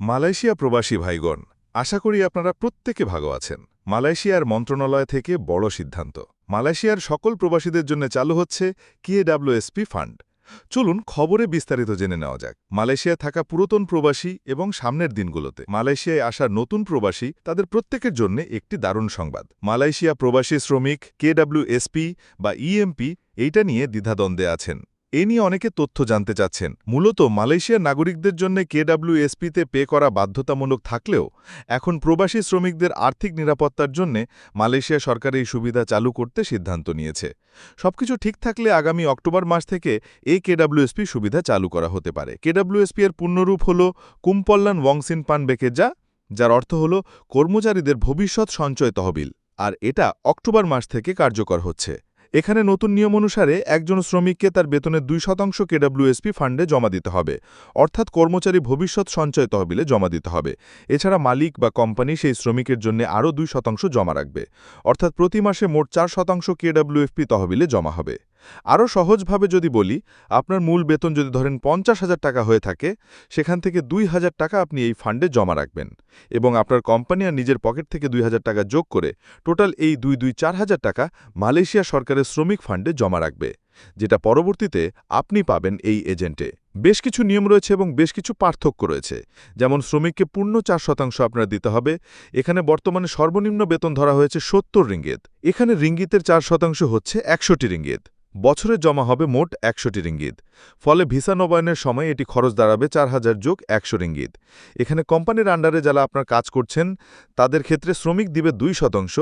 Malaysia প্রবাসী ভাইগণ, আশা করি আপনারা প্রত্যেকে ভালো আছেন। মালয়েশিয়ার মন্ত্রণালয় থেকে বড় সিদ্ধান্ত। মালয়েশিয়ার সকল প্রবাসীদের জন্য চালু হচ্ছে কিএডাব্লিউএসপি ফান্ড। চলুন খবরে বিস্তারিত জেনে নেওয়া যাক। মালয়েশিয়ায় থাকা পুরাতন প্রবাসী এবং সামনের দিনগুলোতে মালয়েশিয়ায় আসা নতুন প্রবাসী তাদের প্রত্যেকের জন্য একটি দারুণ সংবাদ। মালয়েশিয়া প্রবাসী শ্রমিক কেডাব্লিউএসপি বা ইএমপি এইটা নিয়ে দ্বিধাদ্বন্দ্বে আছেন। এ নিয়ে অনেকে তথ্য জানতে চাচ্ছেন। মূলত মালয়েশিয়ার নাগরিকদের জন্য কেডাব্লিউএসপিতে পে করা বাধ্যতামূলক থাকলেও এখন প্রবাসী শ্রমিকদের আর্থিক নিরাপত্তার জন্য মালয়েশিয়া সরকার এই সুবিধা চালু করতে সিদ্ধান্ত নিয়েছে। সবকিছু ঠিক থাকলে আগামী অক্টোবর মাস থেকে এই কেডাব্লিউএসপি সুবিধা চালু করা হতে পারে। কেডাব্লিউএসপি এর পূর্ণরূপ হল কুম্পল্লান ওয়ংসিন পান বেকেজা, যার অর্থ হল কর্মচারীদের ভবিষ্যৎ সঞ্চয় তহবিল। আর এটা অক্টোবর মাস থেকে কার্যকর হচ্ছে। এখানে নতুন নিয়ম অনুসারে একজন শ্রমিককে তার বেতনের দুই শতাংশ কেডাব্লিউএসপি ফান্ডে জমা দিতে হবে। অর্থাৎ কর্মচারী ভবিষ্যৎ সঞ্চয় তহবিলে জমা দিতে হবে। এছাড়া মালিক বা কোম্পানি সেই শ্রমিকের জন্য আরও দুই শতাংশ জমা রাখবে। অর্থাৎ প্রতি মাসে মোট চার শতাংশ কেডাব্লিউএফপি তহবিলে জমা হবে। আরও সহজভাবে যদি বলি, আপনার মূল বেতন যদি ধরেন পঞ্চাশ হাজার টাকা হয়ে থাকে, সেখান থেকে দুই হাজার টাকা আপনি এই ফান্ডে জমা রাখবেন এবং আপনার কোম্পানি আর নিজের পকেট থেকে দুই হাজার টাকা যোগ করে টোটাল এই দুই দুই চার হাজার টাকা মালয়েশিয়া সরকারের শ্রমিক ফান্ডে জমা রাখবে, যেটা পরবর্তীতে আপনি পাবেন এই এজেন্টে। বেশ কিছু নিয়ম রয়েছে এবং বেশ কিছু পার্থক্য রয়েছে, যেমন শ্রমিককে পূর্ণ চার শতাংশ আপনার দিতে হবে, এখানে বর্তমানে সর্বনিম্ন বেতন ধরা হয়েছে সত্তর রিঙ্গিত, এখানে রিঙ্গিতের চার শতাংশ হচ্ছে একশোটি রিঙ্গিত। বছরে জমা হবে মোট একশোটি রিঙ্গিত। ফলে ভিসা নবায়নের সময় এটি খরচ দাঁড়াবে চার হাজার যোগ একশো রিঙ্গিত। এখানে কোম্পানির আন্ডারে যারা আপনার কাজ করছেন, তাদের ক্ষেত্রে শ্রমিক দিবে দুই শতাংশ,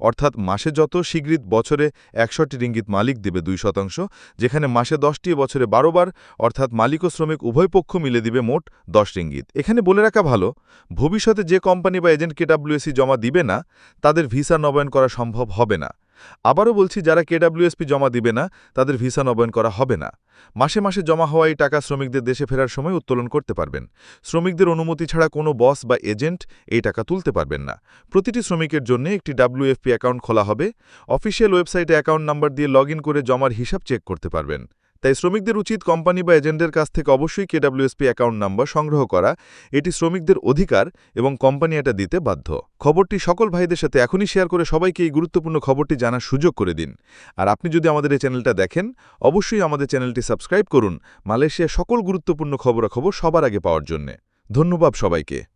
অর্থাৎ মাসে যত শীঘ্রিত বছরে একশোটি রিঙ্গিত মালিক দিবে দুই শতাংশ, যেখানে মাসে দশটি, বছরে বারো বার, অর্থাৎ মালিক ও শ্রমিক উভয় পক্ষ মিলে দিবে মোট দশ রিঙ্গিত। এখানে বলে রাখা ভালো, ভবিষ্যতে যে কোম্পানি বা এজেন্ট কেডাব্লিউএসি জমা দিবে না, তাদের ভিসা নবায়ন করা সম্ভব হবে না। আবারও বলছি, যারা কেডাব্লিউএসপি জমা দিবে না, তাদের ভিসা নবায়ন করা হবে না। মাসে মাসে জমা হওয়া এই টাকা শ্রমিকদের দেশে ফেরার সময় উত্তোলন করতে পারবেন। শ্রমিকদের অনুমতি ছাড়া কোনো বস বা এজেন্ট এই টাকা তুলতে পারবেন না। প্রতিটি শ্রমিকের জন্য একটি ডাব্লিউএফপি অ্যাকাউন্ট খোলা হবে। অফিসিয়াল ওয়েবসাইটে অ্যাকাউন্ট নাম্বার দিয়ে লগ করে জমার হিসাব চেক করতে পারবেন। তাই শ্রমিকদের উচিত কোম্পানি বা এজেন্টের কাছ থেকে অবশ্যই কেডাব্লিউএসপি অ্যাকাউন্ট নাম্বার সংগ্রহ করা। এটি শ্রমিকদের অধিকার এবং কোম্পানি এটা দিতে বাধ্য। খবরটি সকল ভাইদের সাথে এখনই শেয়ার করে সবাইকে এই গুরুত্বপূর্ণ খবরটি জানার সুযোগ করে দিন। আর আপনি যদি আমাদের এই চ্যানেলটা দেখেন, অবশ্যই আমাদের চ্যানেলটি সাবস্ক্রাইব করুন। মালয়েশিয়ার সকল গুরুত্বপূর্ণ খবরাখবর সবার আগে পাওয়ার জন্যে। ধন্যবাদ সবাইকে।